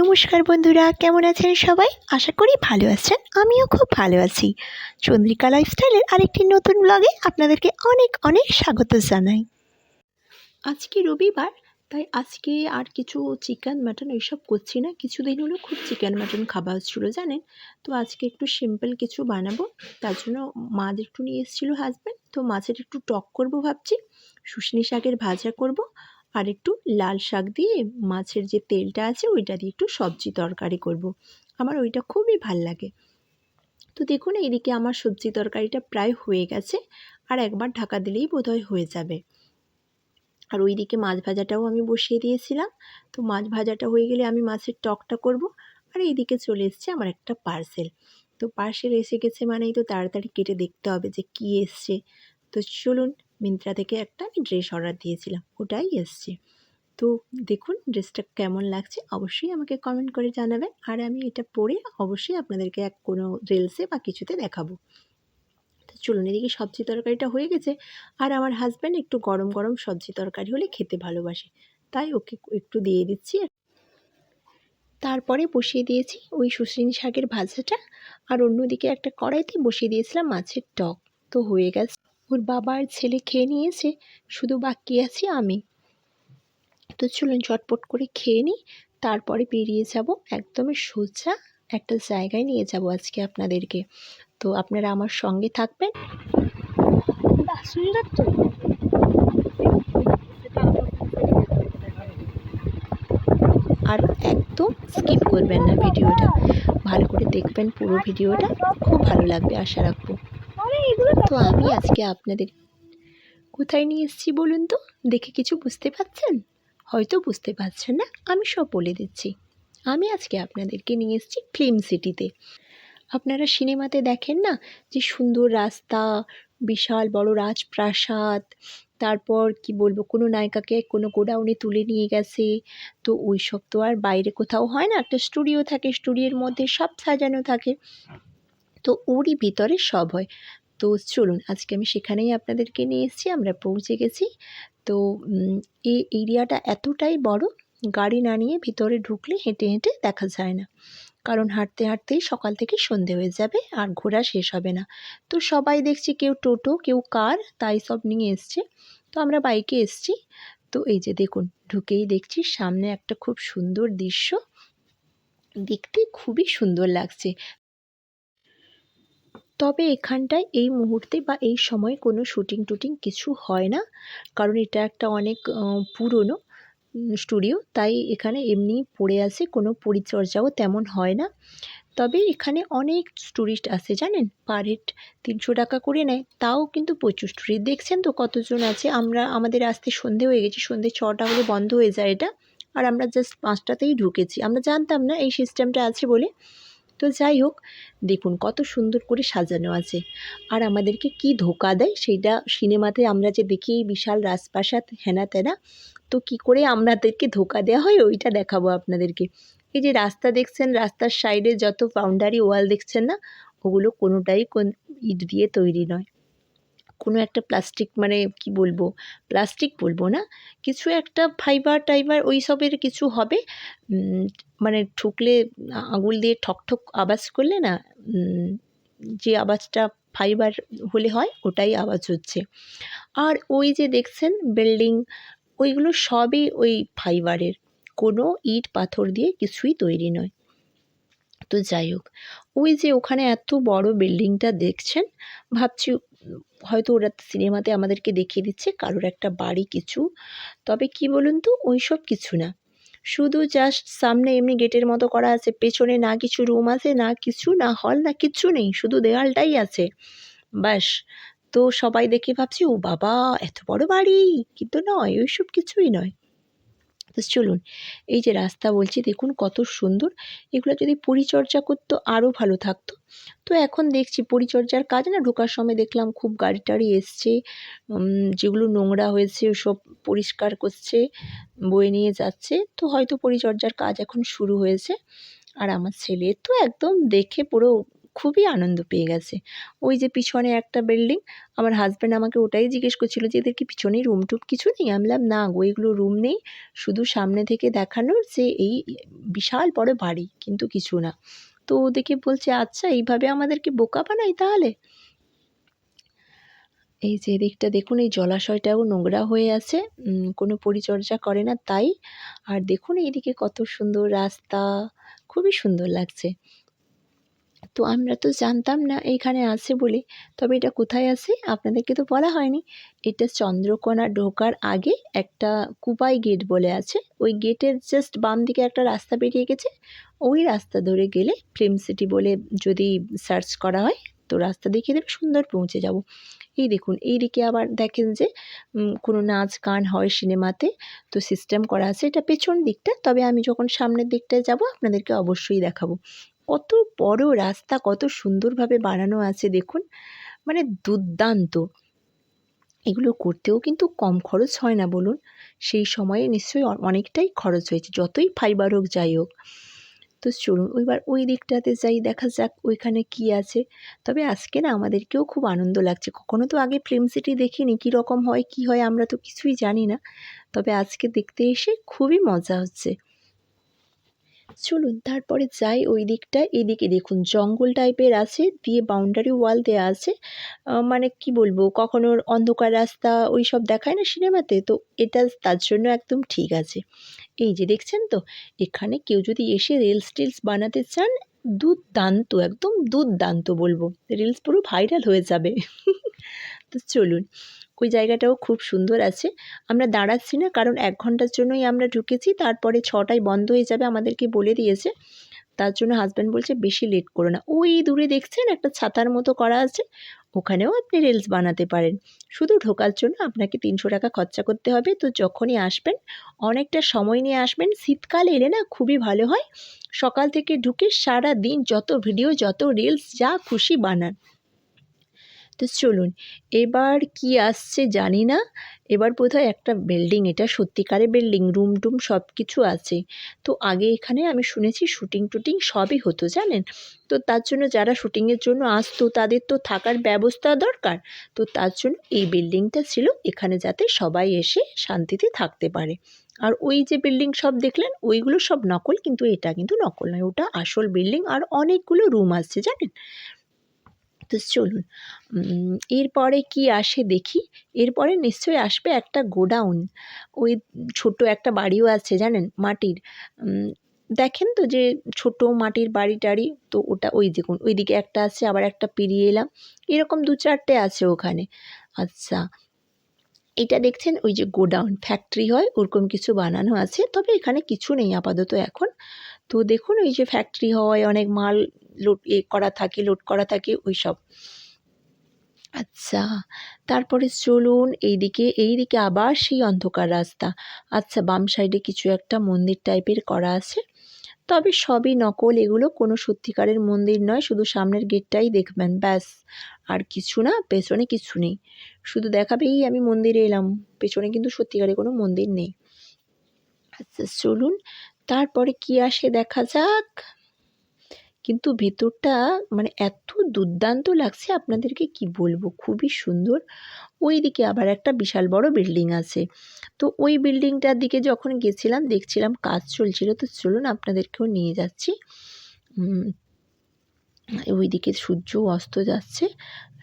নমস্কার বন্ধুরা, কেমন আছেন সবাই? আশা করি ভালো আছেন, আমিও খুব ভালো আছি। চন্দ্রিকা লাইফস্টাইলের আরেকটি নতুন ব্লগে আপনাদেরকে অনেক অনেক স্বাগত জানাই। আজকে রবিবার, তাই আজকে আর কিছু চিকেন, মাটন এইসব করছি না। কিছুদিন হলো খুব চিকেন, মাটন খাওয়া হচ্ছিল, জানেন? তো আজকে একটু সিম্পল কিছু বানাবো। তার জন্য মাছ একটু নিয়ে এসেছিল হাজব্যান্ড তো মাছের একটু টক করব ভাবছি। শুশনি শাকের ভাজা করব। আর একটু লাল শাক দিয়ে মাছের যে তেলটা আছে, ওইটা দিয়ে একটু সবজি তরকারি করব। আমার ওইটা খুবই ভালো লাগে। তো দেখুন, এইদিকে আমার সবজি তরকারিটা প্রায় হয়ে গেছে, আর একবার ঢাকা দিলেই বোধহয় হয়ে যাবে। আর ওইদিকে মাছ ভাজাটাও আমি বসিয়ে দিয়েছিলাম। তো মাছ ভাজাটা হয়ে গেলে আমি মাছের টকটা করব, আর এইদিকে চলে এসছে আমার একটা পার্সেল। তো পার্সেল এসে গেছে মানেই তো তাড়াতাড়ি কেটে দেখতে হবে যে কী এসছে। তো চলুন মিন্ত্রা থেকে একটা আমি ড্রেস অর্ডার দিয়েছিলাম, ওটাই এসছে। তো দেখুন ড্রেসটা কেমন লাগছে, অবশ্যই আমাকে কমেন্ট করে জানাবেন। আর আমি এটা পরে অবশ্যই আপনাদেরকে এক কোনো রিলসে বা কিছুতে দেখাবো। তো চলুন এদিকে সবজি তরকারিটা হয়ে গেছে। আর আমার হাজব্যান্ড একটু গরম গরম সবজি তরকারি হলে খেতে ভালোবাসে। তাই ওকে একটু দিয়ে দিচ্ছি। তারপরে বসিয়ে দিয়েছি ওই শুশিন শাকের ভাজাটা। আর অন্যদিকে একটা কড়াইতে বসিয়ে দিয়েছিলাম মাছের টক। তো হয়ে গেছে। ওর বাবা আর ছেলে খেয়ে নিয়েছে, শুধু বাকি আছি আমি। তো চলুন চটপট করে খেয়ে নিই, তারপরে বেরিয়ে যাব একদমই সোজা একটা জায়গায় নিয়ে যাব আজকে আপনাদেরকে। তো আপনারা আমার সঙ্গে থাকবেন। আর একদম স্কিপ করবেন না ভিডিওটা। ভালো করে দেখবেন পুরো ভিডিওটা। খুব ভালো লাগবে, আশা রাখব। তো আমি আজকে আপনাদের কোথায় নিয়ে এসেছি বলুন তো? দেখে কিছু বুঝতে পারছেন? হয়তো বুঝতে পারছেন না আমি সব বলে দিচ্ছি। আমি আজকে আপনাদেরকে নিয়ে এসেছি ফিল্ম সিটিতে। আপনারা সিনেমাতে দেখেন না যে সুন্দর রাস্তা বিশাল বড় রাজপ্রাসাদ তারপর কি বলব কোনো নায়িকাকে কোনো গোডাউনে তুলে নিয়ে গেছে। তো ওই সব তো আর বাইরে কোথাও হয় না একটা স্টুডিও থাকে স্টুডিওর মধ্যে সব সাজানো থাকে। তো ওরই ভিতরে সব হয়। তো চলুন, আজকে আমি সেখানেই আপনাদেরকে নিয়ে এসেছি, আমরা পৌঁছে গেছি। তো এই এরিয়াটা এতটাই বড়, গাড়ি না নিয়ে ভিতরে ঢুকলে হেঁটে হেঁটে দেখা যায় না। কারণ হাঁটতে হাঁটতেই সকাল থেকে সন্ধে হয়ে যাবে, আর ঘোরা শেষ হবে না। তো সবাই দেখছি কেউ টোটো, কেউ কার, তাই সব নিয়ে এসছে। তো আমরা বাইকে এসছি। তো এই যে দেখুন, ঢুকেই দেখছি সামনে একটা খুব সুন্দর দৃশ্য। দেখতে খুবই সুন্দর লাগছে। তবে এখানটায় এই মুহূর্তে বা এই সময় কোনো শ্যুটিং টুটিং কিছু হয় না। কারণ এটা একটা অনেক পুরনো স্টুডিও। তাই এখানে এমনিই পড়ে আছে, কোনো পরিচর্যাও তেমন হয় না। তবে এখানে অনেক টুরিস্ট আসে জানেন? পার হেড তিনশো টাকা করে নেয়। তাও কিন্তু প্রচুর টুরিস্ট। দেখছেন তো কতজন আছে? আমরা, আমাদের আসতে সন্ধে হয়ে গেছি, সন্ধে ছটা হলে বন্ধ হয়ে যায় এটা। আর আমরা জাস্ট পাঁচটাতেই ঢুকেছি। আমরা জানতাম না এই সিস্টেমটা আছে বলে। তো যাই হোক, দেখুন কত সুন্দর করে সাজানো আছে। আর আমাদেরকে কি ধোকা দেয় সেইটা সিনেমাতে আমরা যে দেখি বিশাল রাজপ্রাসাদ হেনা তেনা তো কি করে আমাদেরকে ধোকা দেওয়া হয় ওইটা দেখাবো আপনাদেরকে। এই যে রাস্তা দেখছেন, রাস্তার সাইডে যত বাউন্ডারি ওয়াল দেখছেন না, ওগুলো কোনোটাই কোন ইট দিয়ে তৈরি নয়। কোনো একটা প্লাস্টিক মানে কি বলব? প্লাস্টিক বলব না। কিছু একটা ফাইবার টাইবার ওই সবের কিছু হবে। মানে ঠুকলে আঙুল দিয়ে ঠক ঠক আওয়াজ করলে না যে আওয়াজটা ফাইবার হলে হয়, ওটাই আওয়াজ হচ্ছে। আর ওই যে দেখছেন বিল্ডিং ওইগুলো সবই ওই ফাইবারের কোনো ইট পাথর দিয়ে কিছুই তৈরি নয়। তো যাই হোক, ওই যে ওখানে এত বড় বিল্ডিংটা দেখছেন, ভাবছি হয়তো ওরা সিনেমাতে আমাদেরকে দেখিয়ে দিচ্ছে কারোর একটা বাড়ি কিছু। তবে কি বলুন তো, ওই সব কিছু না। শুধু জাস্ট সামনে এমনি গেটের মতো করা আছে, পেছনে না কিছু রুম আছে, না কিছু, না হল না কিচ্ছু নেই, শুধু দেওয়ালটাই আছে। ব্যাস, তো সবাই দেখে ভাবছি, ও বাবা, এত বড় বাড়ি। কিন্তু নয়, ওইসব কিছুই নয়। তো চলুন। এই যে রাস্তা বলছি, দেখুন কত সুন্দর। এগুলো যদি পরিচর্যা করতো আরও ভালো থাকতো। তো এখন দেখছি পরিচর্যার কাজ না ঢোকার সময় দেখলাম খুব গাড়ি টাড়ি এসছে যেগুলো নোংরা হয়েছে ওসব পরিষ্কার করছে, বয়ে নিয়ে যাচ্ছে। তো হয়তো পরিচর্যার কাজ এখন শুরু হয়েছে। আর আমার ছেলে তো একদম দেখে পুরো খুবই আনন্দ পেয়ে গেছে। ওই যে পিছনে একটা বিল্ডিং আমার হাজব্যান্ড আমাকে ওটাই জিজ্ঞেস করছিল যে, এদের কি পিছনে রুম টুম কিছু নেই? আমি বললাম, না গো, এগুলো রুম নেই। শুধু সামনে থেকে দেখানোর যে এই বিশাল বড় বাড়ি, কিন্তু কিছু না। তো ও দেখে বলছে আচ্ছা এইভাবে আমাদেরকে বোকা বানাই তাহলে? এই যে এদিকটা দেখুন, এই জলাশয়টাও নোংরা হয়ে আছে। কোনো পরিচর্যা করে না তাই। আর দেখুন এইদিকে কত সুন্দর রাস্তা, খুবই সুন্দর লাগছে। তো আমরা তো জানতাম না এইখানে আছে বলে। তবে এটা কোথায় আছে? আপনাদেরকে তো বলা হয়নি। এটা চন্দ্রকোনা ঢোকার আগে একটা কুপাই গেট বলে আছে। ওই গেটের জাস্ট বাম দিকে একটা রাস্তা বেরিয়ে গেছে। ওই রাস্তা ধরে গেলে ফিল্ম সিটি বলে যদি সার্চ করা হয়, তো রাস্তা দেখিয়ে দেবে সুন্দর পৌঁছে যাব। এই দেখুন এই দিকে আবার দেখেন যে কোনো নাচ গান হয় সিনেমাতে, তো সিস্টেম করা আছে। এটা পেছন দিকটা, তবে আমি যখন সামনের দিকটায় যাব, আপনাদেরকে অবশ্যই দেখাবো। কত বড় রাস্তা, কত সুন্দরভাবে বানানো আছে দেখুন। মানে দুর্দান্ত। এগুলো করতেও কিন্তু কম খরচ হয় না বলুন। সেই সময়ে নিশ্চয়ই অনেকটাই খরচ হয়েছে, যতই ফাইবার হোক যাই হোক। তো চলুন ওইবার ওই দিকটাতে যাই, দেখা যাক ওইখানে কি আছে। তবে আজকে না আমাদেরকেও খুব আনন্দ লাগছে। কখনো তো আগে ফিল্ম সিটি দেখিনি, কী রকম হয়, কি হয় আমরা তো কিছুই জানি না। তবে আজকে দেখতে এসে খুবই মজা হচ্ছে। চলুন তারপরে যাই ওই দিকটা। এদিকে দেখুন, জঙ্গল টাইপের আছে, দিয়ে বাউন্ডারি ওয়াল দেওয়া আছে। মানে কি বলব কখনো অন্ধকার রাস্তা ওই সব দেখায় না সিনেমাতে, তো এটা তার জন্য একদম ঠিক আছে। এই যে দেখছেন তো, এখানে কেউ যদি এসে রিলস টিলস বানাতে চান, দুর্দান্ত, একদম দুর্দান্ত বলব। রিলস পুরো ভাইরাল হয়ে যাবে। তো চলুন ওই জায়গাটাও খুব সুন্দর আছে। আমরা দাঁড়াচ্ছি না, কারণ এক ঘণ্টার জন্যই আমরা ঢুকেছি, তারপরে ছটায় বন্ধ হয়ে যাবে আমাদেরকে বলে দিয়েছে। তার জন্য হাজব্যান্ড বলছে, বেশি লেট করো না। ওই দূরে দেখছেন একটা ছাতার মতো করা আছে, ওখানেও আপনি রিলস বানাতে পারেন। শুধু ঢোকার জন্য আপনাকে তিনশো টাকা খরচা করতে হবে, তো যখনই আসবেন, অনেকটা সময় নিয়ে আসবেন। শীতকাল এলে না খুবই ভালো হয়। সকাল থেকে ঢুকে সারা দিন যত ভিডিও যত রিলস যা খুশি বানান। তো চলুন, এবার কি আসছে জানি না। এবার বোধহয় একটা বিল্ডিং এটা সত্যিকারের বিল্ডিং রুম টুম সব কিছু আছে। তো আগে এখানে আমি শুনেছি শুটিং টুটিং সবই হতো, জানেন? তো তার জন্য যারা শুটিংয়ের জন্য আসতো, তাদের তো থাকার ব্যবস্থা দরকার। তো তার জন্য এই বিল্ডিংটা ছিল এখানে যাতে সবাই এসে শান্তিতে থাকতে পারে। আর ওই যে বিল্ডিং সব দেখলেন, ওইগুলো সব নকল, কিন্তু এটা কিন্তু নকল নয়। ওটা আসল বিল্ডিং আর অনেকগুলো রুম আসছে, জানেন? তো চলুন। এরপরে কি আসে দেখি? এরপরে নিশ্চয়ই আসবে একটা গোডাউন। ওই ছোট একটা বাড়িও আছে, জানেন? মাটির। দেখেন তো যে ছোট মাটির বাড়ি টাড়ি তো ওটা ওই দেখুন, ওইদিকে একটা আছে, আবার একটা পেরিয়ে এলাম। এরকম দু চারটে আছে ওখানে। আচ্ছা এটা দেখছেন ওই যে গোডাউন, ফ্যাক্টরি হয়, ওরকম কিছু বানানো আছে। তবে এখানে কিছু নেই আপাতত এখন। তো দেখুন, ওই যে ফ্যাক্টরি হয়, অনেক মাল লোড এ করা থাকে লোড করা থাকে ওই সব আচ্ছা তারপরে চলুন এইদিকে এইদিকে আবার সেই অন্ধকার রাস্তা। আচ্ছা বাম সাইডে কিছু একটা মন্দির টাইপের করা আছে। তবে সবই নকল, এগুলো কোনো সত্যিকারের মন্দির নয়, শুধু সামনের গেটটাই দেখবেন, ব্যাস। আর কিছু না, পেছনে কিছু নেই। শুধু দেখাবেই আমি মন্দিরে এলাম, পেছনে কিন্তু সত্যিকারের কোনো মন্দির নেই। আচ্ছা চলুন, তারপরে কি আসে দেখা যাক? কিন্তু ভেতরটা মানে এত দুর্দান্ত লাগছে আপনাদেরকে কি বলব? খুবই সুন্দর। ওই দিকে আবার একটা বিশাল বড় বিল্ডিং আছে। তো ওই বিল্ডিংটার দিকে যখন গেছিলাম, দেখছিলাম কাজ চলছিল। তো চলুন আপনাদেরকেও নিয়ে যাচ্ছি। ওইদিকে সূর্য অস্ত যাচ্ছে,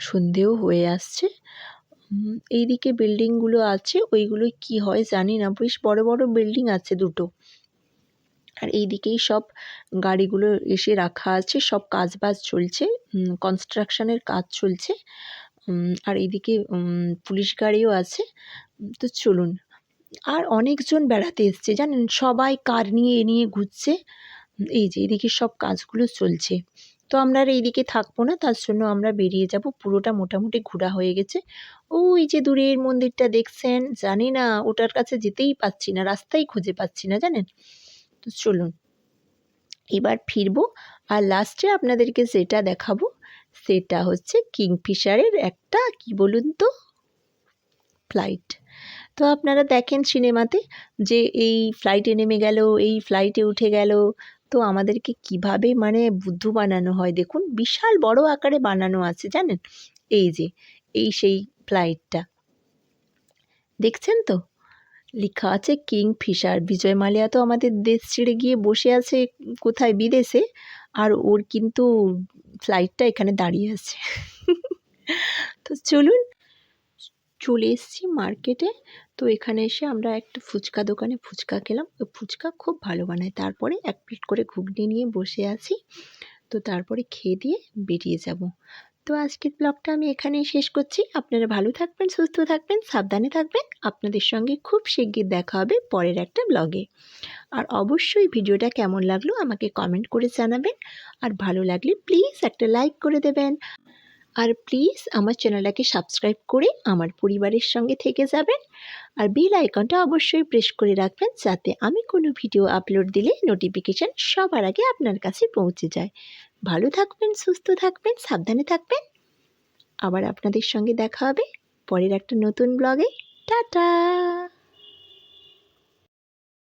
সন্ধেও হয়ে আসছে। এইদিকে বিল্ডিংগুলো আছে ওইগুলো কি হয় জানি না। বেশ বড় বড় বিল্ডিং আছে দুটো। আর এইদিকেই সব গাড়িগুলো এসে রাখা আছে, সব কাজ বাজ চলছে কনস্ট্রাকশনের কাজ চলছে আর এইদিকে পুলিশ গাড়িও আছে তো চলুন। আর অনেকজন বেড়াতে এসছে, জানেন, সবাই কার নিয়ে এ নিয়ে ঘুরছে এই যে এদিকে সব কাজগুলো চলছে। তো আমরা আর এইদিকে থাকব না, তার জন্য আমরা বেরিয়ে যাব, পুরোটা মোটামুটি ঘোরা হয়ে গেছে। ওই যে দূরের মন্দিরটা দেখছেন, জানি না, ওটার কাছে যেতেই পাচ্ছি না, রাস্তাই খুঁজে পাচ্ছি না, জানেন? তো চলুন। এবার ফিরবো আর লাস্টে আপনাদেরকে যেটা দেখাবো, সেটা হচ্ছে কিংফিশারের একটা, কি বলুন তো ফ্লাইট তো আপনারা দেখেন সিনেমাতে যে এই ফ্লাইটে নেমে গেল, এই ফ্লাইটে উঠে গেল, তো আমাদেরকে কীভাবে মানে বুদ্ধু বানানো হয় দেখুন, বিশাল বড় আকারে বানানো আছে, জানেন? এই যে, এই সেই ফ্লাইটটা দেখছেন তো? লেখা আছে কিং ফিশার বিজয় মালিয়া তো আমাদের দেশ ছেড়ে গিয়ে বসে আছে কোথায়? বিদেশে? আর ওর কিন্তু ফ্লাইটটা এখানে দাঁড়িয়ে আছে। তো চলুন, চলে এসেছি মার্কেটে তো এখানে এসে আমরা একটা ফুচকা দোকানে ফুচকা খেলাম। ওই ফুচকা খুব ভালো বানায়। তারপরে এক প্লেট করে ঘুগনি নিয়ে বসে আছি। তো তারপরে খেয়ে দিয়ে বেরিয়ে যাব। তো আজকের ব্লগটা আমি এখানেই শেষ করছি। আপনারা ভালো থাকবেন, সুস্থ থাকবেন, সাবধানে থাকবেন। আপনাদের সঙ্গে খুব শিগগির দেখা হবে পরের একটা ব্লগে। আর অবশ্যই ভিডিওটা কেমন লাগল আমাকে কমেন্ট করে জানাবেন। আর ভালো লাগলে প্লিজ একটা লাইক করে দেবেন। আর প্লিজ আমার চ্যানেলটাকে সাবস্ক্রাইব করে আমার পরিবারের সঙ্গে থেকে যাবেন। আর বেল আইকনটা অবশ্যই প্রেস করে রাখবেন যাতে আমি কোনো ভিডিও আপলোড দিলে নোটিফিকেশান সবার আগে আপনার কাছে পৌঁছে যায়। ভালো থাকবেন, সুস্থ থাকবেন, সাবধানে থাকবেন। আবার আপনাদের সঙ্গে দেখা হবে পরের একটা নতুন ব্লগে টাটা!